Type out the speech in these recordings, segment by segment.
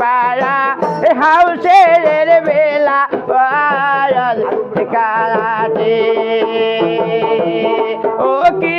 পারা হাউসের বেলা কারাতে ও কি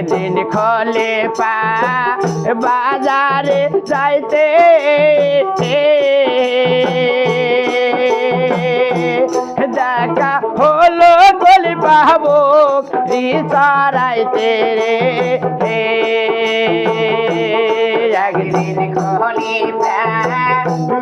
একদিন খোলে পা বাজারে যাইতে। দেখা হলো গলি পাবো রিসারাইতে রে। একদিন খলি বাজারে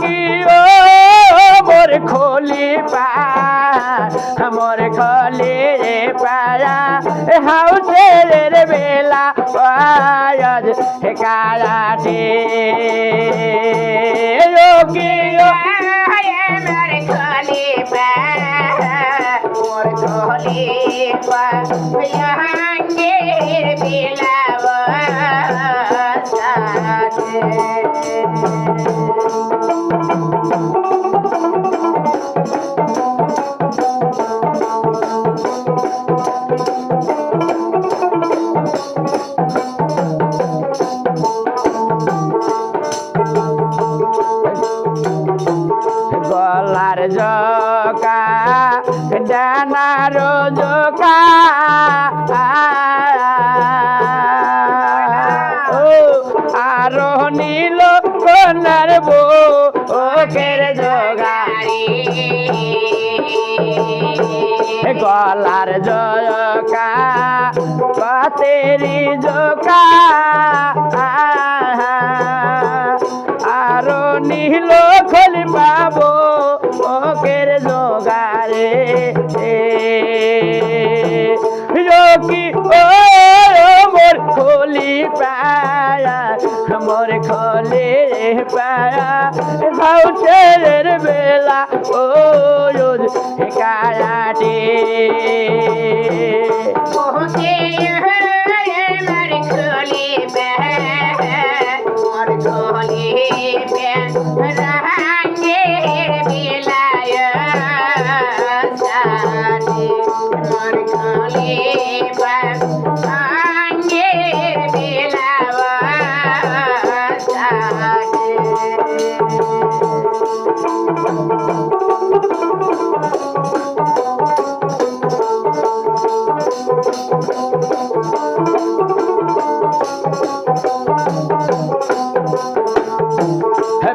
কি ও মোর খোলি পা মোর খোলি রে পায়া হাউসের বেলা পায়াজ কারাটে। ও গলার জকা ডানার জকা। আরও নীল কনার বো ওকের জগারি গলার জয়কা পাতেরি জকা। পাবো ওকের জোগারে রকি, ও মোর খলি পায়া মোর খলি পায়া। হাউসের বেলা, ও রোজ কায়াটে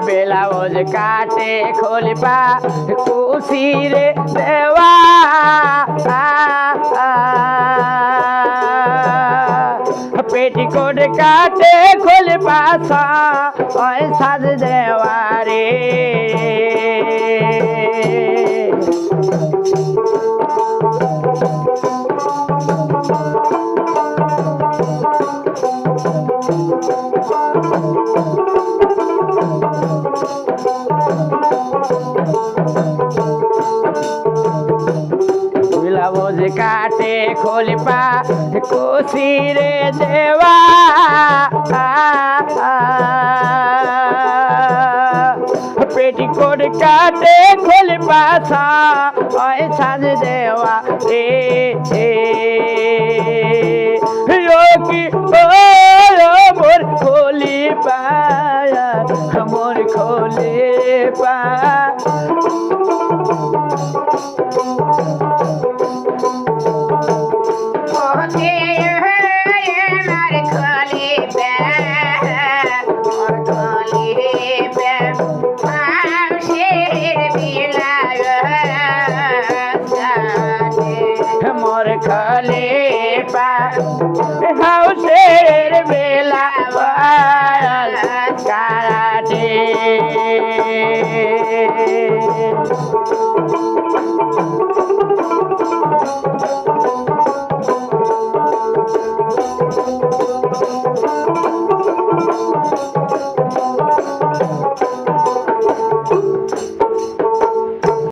বেলাউজ কাটে খোলপা কুশিরে দেওয়া। খোলপা ওই সাজ দেওয়া ব্লাউজ কাটে খোলপা কুশিরে দেওয়া। পেটিকোট কাটে খোলপা সা সাজ দেওয়া। রে কাছে